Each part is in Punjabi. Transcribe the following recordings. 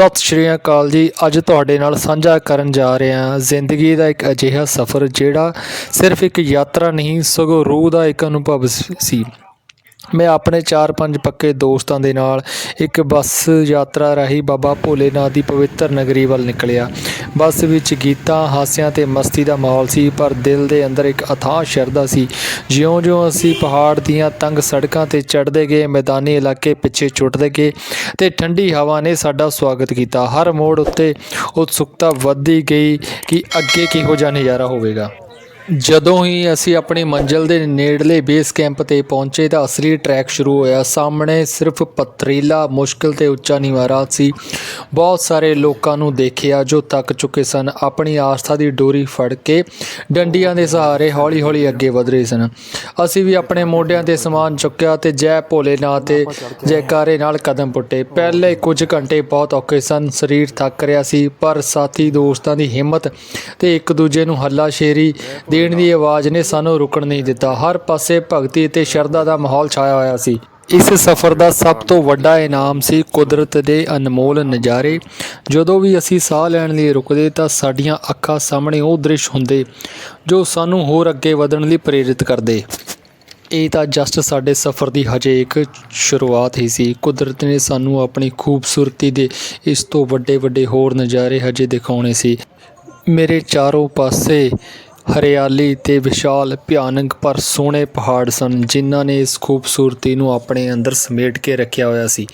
ਸਤਿ ਸ਼੍ਰੀ ਅਕਾਲ ਜੀ। ਅੱਜ ਤੁਹਾਡੇ ਨਾਲ ਸਾਂਝਾ ਕਰਨ ਜਾ ਰਹੇ ਹਾਂ। ਜ਼ਿੰਦਗੀ ਦਾ ਇੱਕ ਅਜਿਹਾ ਸਫ਼ਰ ਜਿਹੜਾ ਸਿਰਫ ਇੱਕ ਯਾਤਰਾ ਨਹੀਂ, ਸਗੋਂ ਰੂਹ ਦਾ ਇੱਕ ਅਨੁਭਵ ਸੀ ਮੈਂ ਆਪਣੇ 4-5 ਪੱਕੇ ਦੋਸਤਾਂ ਦੇ ਨਾਲ ਇੱਕ ਬੱਸ ਯਾਤਰਾ ਰਾਹੀਂ ਬਾਬਾ ਭੋਲੇਨਾਥ ਦੀ ਪਵਿੱਤਰ ਨਗਰੀ ਵੱਲ ਨਿਕਲਿਆ। ਬੱਸ ਵਿੱਚ ਗੀਤਾਂ, ਹਾਸਿਆਂ ਤੇ ਮਸਤੀ ਦਾ ਮਾਹੌਲ ਸੀ, ਪਰ ਦਿਲ ਦੇ ਅੰਦਰ ਇੱਕ ਅਥਾਹ ਸ਼ਰਧਾ ਸੀ। ਜਿਉਂ-ਜਿਉਂ ਅਸੀਂ ਪਹਾੜ ਦੀਆਂ ਤੰਗ ਸੜਕਾਂ ਤੇ ਚੜ੍ਹਦੇ ਗਏ, ਮੈਦਾਨੀ ਇਲਾਕੇ ਪਿੱਛੇ ਛੁੱਟਦੇ ਗਏ ਤੇ ਠੰਡੀ ਹਵਾ ਨੇ ਸਾਡਾ ਸਵਾਗਤ ਕੀਤਾ। ਹਰ ਮੋੜ ਉੱਤੇ ਉਤਸੁਕਤਾ ਵੱਧਦੀ ਗਈ ਕਿ ਅੱਗੇ ਕਿਹੋ ਜਿਹਾ ਨਜ਼ਾਰਾ ਹੋਵੇਗਾ। ਜਦੋਂ ਹੀ ਅਸੀਂ ਆਪਣੀ ਮੰਜ਼ਿਲ ਦੇ ਨੇੜਲੇ ਬੇਸ ਕੈਂਪ ਤੇ ਪਹੁੰਚੇ ਤਾਂ ਅਸਲੀ ਟਰੈਕ ਸ਼ੁਰੂ ਹੋਇਆ। ਸਾਹਮਣੇ ਸਿਰਫ ਪਥਰੀਲਾ, ਮੁਸ਼ਕਿਲ ਤੇ ਉੱਚਾ ਨੀਵਾਂ ਸੀ। ਬਹੁਤ ਸਾਰੇ ਲੋਕਾਂ ਨੂੰ ਦੇਖਿਆ ਜੋ ਤੱਕ ਚੁੱਕੇ ਸਨ। ਆਪਣੀ ਆਸਥਾ ਦੀ ਡੋਰੀ ਫੜ ਕੇ ਡੰਡੀਆਂ ਦੇ ਸਹਾਰੇ ਹੌਲੀ-ਹੌਲੀ ਅੱਗੇ ਵਧ ਰਹੇ ਸਨ। ਅਸੀਂ ਵੀ ਆਪਣੇ ਮੋਢਿਆਂ ਤੇ ਸਮਾਨ ਚੁੱਕਿਆ ਤੇ ਜੈ ਭੋਲੇਨਾਥ ਤੇ ਜੈਕਾਰੇ ਨਾਲ ਕਦਮ ਪੁੱਟੇ। ਪਹਿਲੇ ਕੁਝ ਘੰਟੇ ਬਹੁਤ ਔਖੇ ਸਨ। ਸਰੀਰ ਥੱਕ ਰਿਹਾ ਸੀ, ਪਰ ਸਾਥੀ ਦੋਸਤਾਂ ਦੀ ਹਿੰਮਤ ਤੇ ਇੱਕ ਦੂਜੇ ਨੂੰ ਹੱਲਾਸ਼ੇਰੀ ਦੇਣ ਦੀ ਆਵਾਜ਼ ਨੇ ਸਾਨੂੰ ਰੁਕਣ ਨਹੀਂ ਦਿੱਤਾ। ਹਰ ਪਾਸੇ ਭਗਤੀ ਤੇ ਸ਼ਰਧਾ ਦਾ ਮਾਹੌਲ ਛਾਇਆ ਹੋਇਆ ਸੀ। ਇਸ ਸਫ਼ਰ ਦਾ ਸਭ ਤੋਂ ਵੱਡਾ ਇਨਾਮ ਸੀ ਕੁਦਰਤ ਦੇ ਅਨਮੋਲ ਨਜ਼ਾਰੇ। ਜਦੋਂ ਵੀ ਅਸੀਂ ਸਾਹ ਲੈਣ ਲਈ ਰੁਕਦੇ ਤਾਂ ਸਾਡੀਆਂ ਅੱਖਾਂ ਸਾਹਮਣੇ ਉਹ ਦ੍ਰਿਸ਼ ਹੁੰਦੇ ਜੋ ਸਾਨੂੰ ਹੋਰ ਅੱਗੇ ਵਧਣ ਲਈ ਪ੍ਰੇਰਿਤ ਕਰਦੇ। ਇਹ ਤਾਂ ਜਸਟ ਸਾਡੇ ਸਫ਼ਰ ਦੀ ਹਜੇ ਇੱਕ ਸ਼ੁਰੂਆਤ ਹੀ ਸੀ। ਕੁਦਰਤ ਨੇ ਸਾਨੂੰ ਆਪਣੀ ਖੂਬਸੂਰਤੀ ਦੇ ਇਸ ਤੋਂ ਵੱਡੇ ਵੱਡੇ ਹੋਰ ਨਜ਼ਾਰੇ ਹਜੇ ਦਿਖਾਉਣੇ ਸੀ। ਮੇਰੇ ਚਾਰੋਂ ਪਾਸੇ ਹਰਿਆਲੀ ਅਤੇ ਵਿਸ਼ਾਲ, ਭਿਆਨਕ ਪਰ ਸੋਹਣੇ ਪਹਾੜ ਸਨ, ਜਿਨ੍ਹਾਂ ਨੇ ਇਸ ਖੂਬਸੂਰਤੀ ਨੂੰ ਆਪਣੇ ਅੰਦਰ ਸਮੇਟ ਕੇ ਰੱਖਿਆ ਹੋਇਆ ਸੀ।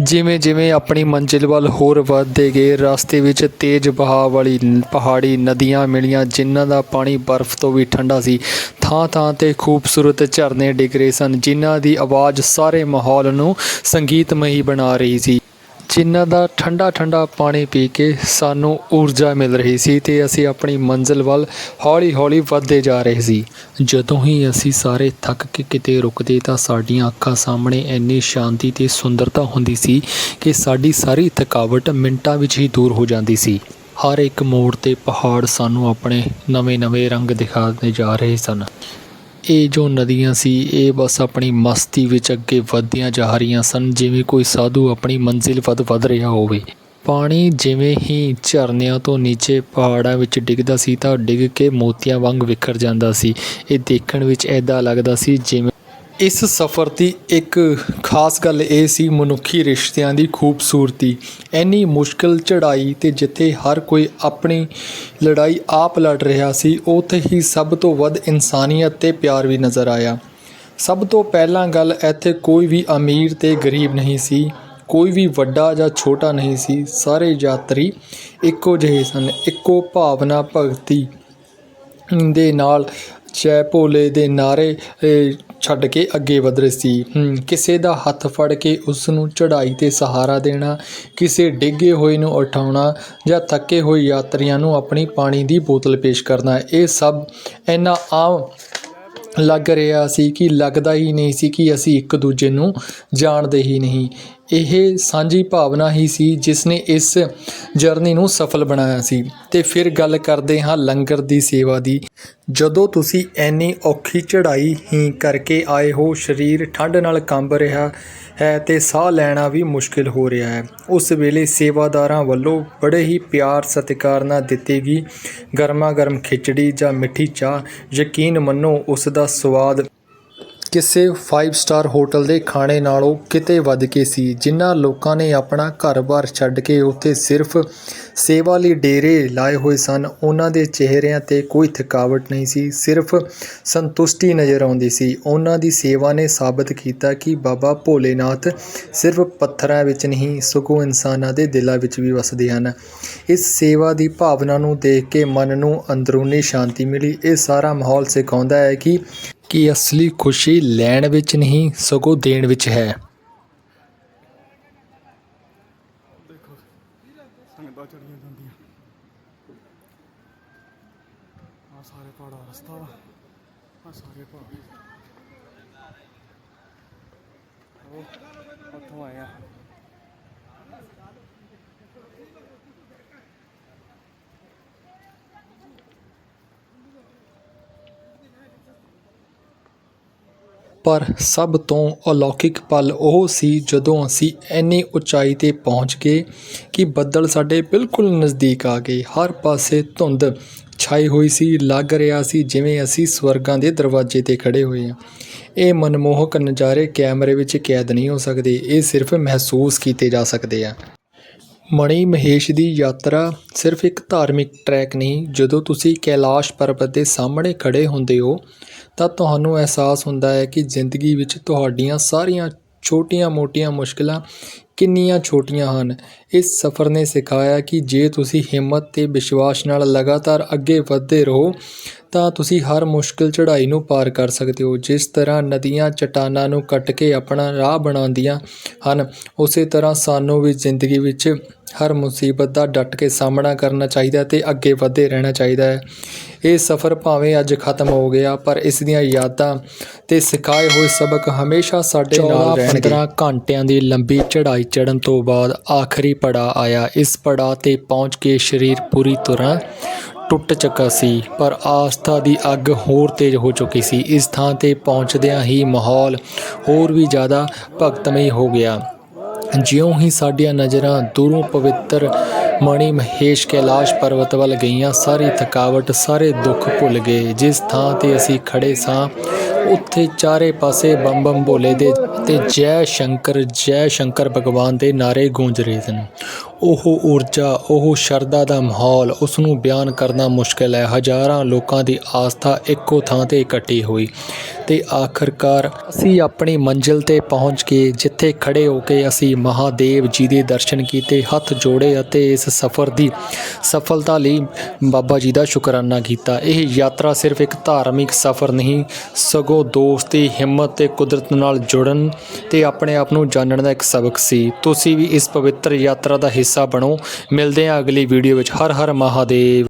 ਜਿਵੇਂ ਜਿਵੇਂ ਆਪਣੀ ਮੰਜ਼ਿਲ ਵੱਲ ਹੋਰ ਵੱਧਦੇ ਗਏ, ਰਸਤੇ ਵਿੱਚ ਤੇਜ਼ ਵਹਾਅ ਵਾਲੀ ਪਹਾੜੀ ਨਦੀਆਂ ਮਿਲੀਆਂ, ਜਿਨ੍ਹਾਂ ਦਾ ਪਾਣੀ ਬਰਫ਼ ਤੋਂ ਵੀ ਠੰਡਾ ਸੀ ਥਾਂ ਥਾਂ ਤੇ ਖੂਬਸੂਰਤ ਝਰਨੇ ਡਿੱਗ ਰਹੇ ਸਨ, ਜਿਨ੍ਹਾਂ ਦੀ ਆਵਾਜ਼ ਸਾਰੇ ਮਾਹੌਲ ਨੂੰ ਸੰਗੀਤਮਈ ਬਣਾ ਰਹੀ ਸੀ। ਜਿਨ੍ਹਾਂ ਦਾ ਠੰਡਾ ਠੰਡਾ ਪਾਣੀ ਪੀ ਕੇ ਸਾਨੂੰ ਊਰਜਾ ਮਿਲ ਰਹੀ ਸੀ ਤੇ ਅਸੀਂ ਆਪਣੀ ਮੰਜ਼ਿਲ ਵੱਲ ਹੌਲੀ-ਹੌਲੀ ਵਧਦੇ ਜਾ ਰਹੇ ਸੀ। ਜਦੋਂ ਹੀ ਅਸੀਂ ਸਾਰੇ ਥੱਕ ਕੇ ਕਿਤੇ ਰੁਕਦੇ ਤਾਂ ਸਾਡੀਆਂ ਅੱਖਾਂ ਸਾਹਮਣੇ ਇੰਨੀ ਸ਼ਾਂਤੀ ਤੇ ਸੁੰਦਰਤਾ ਹੁੰਦੀ ਸੀ ਕਿ ਸਾਡੀ ਸਾਰੀ ਥਕਾਵਟ ਮਿੰਟਾਂ ਵਿੱਚ ਹੀ ਦੂਰ ਹੋ ਜਾਂਦੀ ਸੀ। ਹਰ ਇੱਕ ਮੋੜ ਤੇ ਪਹਾੜ ਸਾਨੂੰ ਆਪਣੇ ਨਵੇਂ-ਨਵੇਂ ਰੰਗ ਦਿਖਾਉਂਦੇ ਜਾ ਰਹੇ ਸਨ। ਇਹ ਜੋ ਨਦੀਆਂ ਸੀ, ਇਹ ਬਸ ਆਪਣੀ ਮਸਤੀ ਵਿੱਚ ਅੱਗੇ ਵਧਦੀਆਂ ਜਾ ਰਹੀਆਂ ਸਨ, ਜਿਵੇਂ ਕੋਈ ਸਾਧੂ ਆਪਣੀ ਮੰਜ਼ਿਲ ਵੱਧ ਵੱਧ ਰਿਹਾ ਹੋਵੇ। ਪਾਣੀ ਜਿਵੇਂ ਹੀ ਝਰਨਿਆਂ ਤੋਂ ਨੀਚੇ ਪਹਾੜਾਂ ਵਿੱਚ ਡਿੱਗਦਾ ਸੀ ਤਾਂ ਡਿੱਗ ਕੇ ਮੋਤੀਆਂ ਵਾਂਗ ਵਿਖਰ ਜਾਂਦਾ ਸੀ। ਇਹ ਦੇਖਣ ਵਿੱਚ ਐਦਾਂ ਲੱਗਦਾ ਸੀ ਜਿਵੇਂ ਇਸ ਸਫ਼ਰ ਦੀ ਇੱਕ ਖਾਸ ਗੱਲ ਇਹ ਸੀ ਮਨੁੱਖੀ ਰਿਸ਼ਤਿਆਂ ਦੀ ਖੂਬਸੂਰਤੀ। ਇੰਨੀ ਮੁਸ਼ਕਲ ਚੜ੍ਹਾਈ ਤੇ ਜਿੱਥੇ ਹਰ ਕੋਈ ਆਪਣੀ ਲੜਾਈ ਆਪ ਲੜ ਰਿਹਾ ਸੀ, ਉੱਥੇ ਹੀ ਸਭ ਤੋਂ ਵੱਧ ਇਨਸਾਨੀਅਤ ਤੇ ਪਿਆਰ ਵੀ ਨਜ਼ਰ ਆਇਆ। ਸਭ ਤੋਂ ਪਹਿਲਾਂ ਗੱਲ ਇੱਥੇ ਕੋਈ ਵੀ ਅਮੀਰ ਤੇ ਗਰੀਬ ਨਹੀਂ ਸੀ, ਕੋਈ ਵੀ ਵੱਡਾ ਜਾਂ ਛੋਟਾ ਨਹੀਂ ਸੀ। ਸਾਰੇ ਯਾਤਰੀ ਇੱਕੋ ਜਿਹੇ ਸਨ, ਇੱਕੋ ਭਾਵਨਾ ਭਗਤੀ ਦੇ ਨਾਲ ਜੈ ਭੋਲੇ ਦੇ ਨਾਰੇ ਛੱਡ ਕੇ ਅੱਗੇ ਵਧ ਰਹੇ ਸੀ। ਕਿਸੇ ਦਾ ਹੱਥ ਫੜ ਕੇ ਉਸ ਨੂੰ ਚੜ੍ਹਾਈ ਤੇ ਸਹਾਰਾ ਦੇਣਾ, ਕਿਸੇ ਡਿੱਗੇ ਹੋਏ ਨੂੰ ਉਠਾਉਣਾ ਜਾਂ ਥੱਕੇ ਹੋਏ ਯਾਤਰੀਆਂ ਨੂੰ ਆਪਣੀ ਪਾਣੀ ਦੀ ਬੋਤਲ ਪੇਸ਼ ਕਰਨਾ, ਇਹ ਸਭ ਇੰਨਾ ਆਮ ਲੱਗ ਰਿਹਾ ਸੀ ਕਿ ਲੱਗਦਾ ਹੀ ਨਹੀਂ ਸੀ ਕਿ ਅਸੀਂ ਇੱਕ ਦੂਜੇ ਨੂੰ ਜਾਣਦੇ ਹੀ ਨਹੀਂ। ਇਹ ਸਾਂਝੀ ਭਾਵਨਾ ਹੀ ਸੀ ਜਿਸ ਨੇ ਇਸ ਜਰਨੀ ਨੂੰ ਸਫਲ ਬਣਾਇਆ ਸੀ। ਤੇ ਫਿਰ ਗੱਲ ਕਰਦੇ ਹਾਂ ਲੰਗਰ ਦੀ ਸੇਵਾ ਦੀ। ਜਦੋਂ ਤੁਸੀਂ ਐਨੀ ਔਖੀ ਚੜ੍ਹਾਈ ਹੀ ਕਰਕੇ ਆਏ ਹੋ, ਸਰੀਰ ਠੰਡ ਨਾਲ ਕੰਬ ਰਿਹਾ ਹੈ ਤੇ ਸਾਹ ਲੈਣਾ ਵੀ ਮੁਸ਼ਕਿਲ ਹੋ ਰਿਹਾ ਹੈ। ਉਸ ਵੇਲੇ ਸੇਵਾਦਾਰਾਂ ਵੱਲੋਂ ਬੜੇ ਹੀ ਪਿਆਰ ਸਤਿਕਾਰ ਨਾਲ ਦਿੱਤੀ ਗਈ ਗਰਮਾ ਗਰਮ ਖਿਚੜੀ ਜਾਂ ਮਿੱਠੀ ਚਾਹ। ਯਕੀਨ ਮੰਨੋ, ਉਸ ਦਾ ਸਵਾਦ ਕਿਸੇ 5 ਸਟਾਰ ਹੋਟਲ ਦੇ ਖਾਣੇ ਨਾਲੋਂ ਕਿਤੇ ਵੱਧ ਕੇ ਸੀ ਜਿਨ੍ਹਾਂ ਲੋਕਾਂ ਨੇ ਆਪਣਾ ਘਰ-ਬਾਰ ਛੱਡ ਕੇ ਉੱਥੇ ਸਿਰਫ ਸੇਵਾ ਲਈ ਡੇਰੇ ਲਾਏ ਹੋਏ ਸਨ, ਉਹਨਾਂ ਦੇ ਚਿਹਰਿਆਂ ਤੇ ਕੋਈ ਥਕਾਵਟ ਨਹੀਂ ਸੀ, ਸਿਰਫ ਸੰਤੁਸ਼ਟੀ ਨਜ਼ਰ ਆਉਂਦੀ ਸੀ। ਉਹਨਾਂ ਦੀ ਸੇਵਾ ਨੇ ਸਾਬਤ ਕੀਤਾ ਕਿ ਬਾਬਾ ਭੋਲੇਨਾਥ ਸਿਰਫ ਪੱਥਰਾਂ ਵਿੱਚ ਨਹੀਂ, ਸਗੋਂ ਇਨਸਾਨਾਂ ਦੇ ਦਿਲਾਂ ਵਿੱਚ ਵੀ ਵਸਦੇ ਹਨ। ਇਸ ਸੇਵਾ ਦੀ ਭਾਵਨਾ ਨੂੰ ਦੇਖ ਕੇ ਮਨ ਨੂੰ ਅੰਦਰੂਨੀ ਸ਼ਾਂਤੀ ਮਿਲੀ। ਇਹ ਸਾਰਾ ਮਾਹੌਲ ਸਿਖਾਉਂਦਾ ਹੈ ਕਿ ਕਿ ਅਸਲੀ ਖੁਸ਼ੀ ਲੈਣ ਵਿੱਚ ਨਹੀਂ, ਸਗੋਂ ਦੇਣ ਵਿੱਚ ਹੈ। ਦੇਖੋ, ਸੰਗਤਾਂ ਚੜੀਆਂ ਜਾਂਦੀਆਂ। ਆ ਸਾਰੇ ਪਹਾੜਾਂ ਰਸਤਾ ਵਾ। ਆ ਸਾਰੇ ਪਹਾੜ ਉਹ ਉੱਥੋਂ ਆਇਆ। ਪਰ ਸਭ ਤੋਂ ਅਲੌਕਿਕ ਪਲ ਉਹ ਸੀ ਜਦੋਂ ਅਸੀਂ ਇੰਨੀ ਉਚਾਈ ਤੇ ਪਹੁੰਚ ਗਏ ਕਿ ਬੱਦਲ ਸਾਡੇ ਬਿਲਕੁਲ ਨਜ਼ਦੀਕ ਆ ਗਏ। ਹਰ ਪਾਸੇ ਧੁੰਦ ਛਾਈ ਹੋਈ ਸੀ, ਲੱਗ ਰਿਹਾ ਸੀ ਜਿਵੇਂ ਅਸੀਂ ਸਵਰਗਾਂ ਦੇ ਦਰਵਾਜ਼ੇ ਤੇ ਖੜੇ ਹੋਏ ਹਾਂ। ਇਹ ਮਨਮੋਹਕ ਨਜ਼ਾਰੇ ਕੈਮਰੇ ਵਿੱਚ ਕੈਦ ਨਹੀਂ ਹੋ ਸਕਦੇ, ਇਹ ਸਿਰਫ ਮਹਿਸੂਸ ਕੀਤੇ ਜਾ ਸਕਦੇ ਆ। ਮਣੀ ਮਹੇਸ਼ ਦੀ ਯਾਤਰਾ ਸਿਰਫ ਇੱਕ ਧਾਰਮਿਕ ਟਰੈਕ ਨਹੀਂ, ਜਦੋਂ ਤੁਸੀਂ ਕੈਲਾਸ਼ ਪਰਬਤ ਦੇ ਸਾਹਮਣੇ ਖੜੇ ਹੁੰਦੇ ਹੋ ਤਾਂ ਤੁਹਾਨੂੰ ਅਹਿਸਾਸ ਹੁੰਦਾ ਹੈ ਕਿ ਜ਼ਿੰਦਗੀ ਵਿੱਚ ਤੁਹਾਡੀਆਂ ਸਾਰੀਆਂ ਛੋਟੀਆਂ-ਮੋਟੀਆਂ ਮੁਸ਼ਕਲਾਂ ਕਿੰਨੀਆਂ ਛੋਟੀਆਂ ਹਨ। ਇਸ ਸਫ਼ਰ ਨੇ ਸਿਖਾਇਆ ਕਿ ਜੇ ਤੁਸੀਂ ਹਿੰਮਤ ਤੇ ਵਿਸ਼ਵਾਸ ਨਾਲ ਲਗਾਤਾਰ ਅੱਗੇ ਵਧਦੇ ਰਹੋ, ਤਾਂ ਤੁਸੀਂ ਹਰ ਮੁਸ਼ਕਲ ਚੜ੍ਹਾਈ ਨੂੰ ਪਾਰ ਕਰ ਸਕਦੇ ਹੋ। ਜਿਸ ਤਰ੍ਹਾਂ ਨਦੀਆਂ ਚਟਾਨਾਂ ਨੂੰ ਕੱਟ ਕੇ ਆਪਣਾ ਰਾਹ ਬਣਾਉਂਦੀਆਂ ਹਨ, ਉਸੇ ਤਰ੍ਹਾਂ ਸਾਨੂੰ ਵੀ ਜ਼ਿੰਦਗੀ ਵਿੱਚ ਹਰ ਮੁਸੀਬਤ ਦਾ ਡਟ ਕੇ ਸਾਹਮਣਾ ਕਰਨਾ ਚਾਹੀਦਾ ਤੇ ਅੱਗੇ ਵਧਦੇ ਰਹਿਣਾ ਚਾਹੀਦਾ ਹੈ। ਇਹ ਸਫ਼ਰ ਭਾਵੇਂ ਅੱਜ ਖਤਮ ਹੋ ਗਿਆ ਪਰ ਇਸ ਦੀਆਂ ਯਾਦਾਂ ਤੇ ਸਿਖਾਏ ਹੋਏ ਸਬਕ ਹਮੇਸ਼ਾ ਸਾਡੇ ਨਾਲ ਰਹਿਣਗੇ। 15 ਘੰਟਿਆਂ ਦੀ ਲੰਬੀ ਚੜ੍ਹਾਈ ਚੜ੍ਹਨ ਤੋਂ ਬਾਅਦ ਆਖਰੀ ਪੜਾਅ ਆਇਆ। ਇਸ ਪੜਾਅ ਤੇ ਪਹੁੰਚ ਕੇ ਸਰੀਰ ਪੂਰੀ ਤਰ੍ਹਾਂ ਟੁੱਟ ਚੁੱਕਾ ਸੀ ਪਰ ਆਸਥਾ ਦੀ ਅੱਗ ਹੋਰ ਤੇਜ਼ ਹੋ ਚੁੱਕੀ ਸੀ। ਇਸ ਥਾਂ ਤੇ ਪਹੁੰਚਦਿਆਂ ਹੀ ਮਾਹੌਲ ਹੋਰ ਵੀ ਜ਼ਿਆਦਾ ਭਗਤਮਈ ਹੋ ਗਿਆ। ਜਿਉਂ ਹੀ ਸਾਡੀਆਂ ਨਜ਼ਰਾਂ ਦੂਰੋਂ ਪਵਿੱਤਰ ਮਣੀ ਮਹੇਸ਼ ਕੈਲਾਸ਼ ਪਰਬਤ ਵੱਲ ਗਈਆਂ। ਸਾਰੀ ਥਕਾਵਟ, ਸਾਰੇ ਦੁੱਖ ਭੁੱਲ ਗਏ। ਜਿਸ ਥਾਂ ਤੇ ਅਸੀਂ ਖੜੇ ਸਾਂ, ਉੱਥੇ ਚਾਰੇ ਪਾਸੇ ਬੰਮ ਬੰਮ ਭੋਲੇ ਦੇ ਤੇ ਜੈ ਸ਼ੰਕਰ ਜੈ ਸ਼ੰਕਰ ਭਗਵਾਨ ਦੇ ਨਾਰੇ ਗੂੰਜ ਰਹੇ ਸਨ। ਉਹ ਊਰਜਾ, ਉਹ ਸ਼ਰਧਾ ਦਾ ਮਾਹੌਲ ਉਸ ਨੂੰ ਬਿਆਨ ਕਰਨਾ ਮੁਸ਼ਕਲ ਹੈ। ਹਜ਼ਾਰਾਂ ਲੋਕਾਂ ਦੀ ਆਸਥਾ ਇੱਕੋ ਥਾਂ ਤੇ ਇਕੱਠੀ ਹੋਈ ਤੇ ਆਖਰਕਾਰ ਅਸੀਂ ਆਪਣੀ ਮੰਜ਼ਿਲ ਤੇ ਪਹੁੰਚ ਕੇ ਜਿੱਥੇ ਖੜੇ ਹੋ ਕੇ ਅਸੀਂ ਮਹਾਦੇਵ ਜੀ ਦੇ ਦਰਸ਼ਨ ਕੀਤੇ, ਹੱਥ ਜੋੜੇ ਅਤੇ ਇਸ ਸਫ਼ਰ ਦੀ ਸਫਲਤਾ ਲਈ ਬਾਬਾ ਜੀ ਦਾ ਸ਼ੁਕਰਾਨਾ ਕੀਤਾ। ਇਹ ਯਾਤਰਾ ਸਿਰਫ ਇੱਕ ਧਾਰਮਿਕ ਸਫ਼ਰ ਨਹੀਂ, ਸਗੋਂ ਦੋਸਤੀ ਹਿੰਮਤ ਤੇ ਕੁਦਰਤ ਨਾਲ ਜੁੜਨ ਤੇ ਆਪਣੇ ਆਪ ਨੂੰ ਜਾਣਨ ਦਾ ਇੱਕ ਸਬਕ ਸੀ। ਤੁਸੀਂ ਵੀ ਇਸ ਪਵਿੱਤਰ ਯਾਤਰਾ ਦਾ ਹਿੱਸਾ ਬਣੋ। ਮਿਲਦੇ ਹਾਂ ਅਗਲੀ ਵੀਡੀਓ ਵਿੱਚ। ਹਰ ਹਰ ਮਹਾਦੇਵ।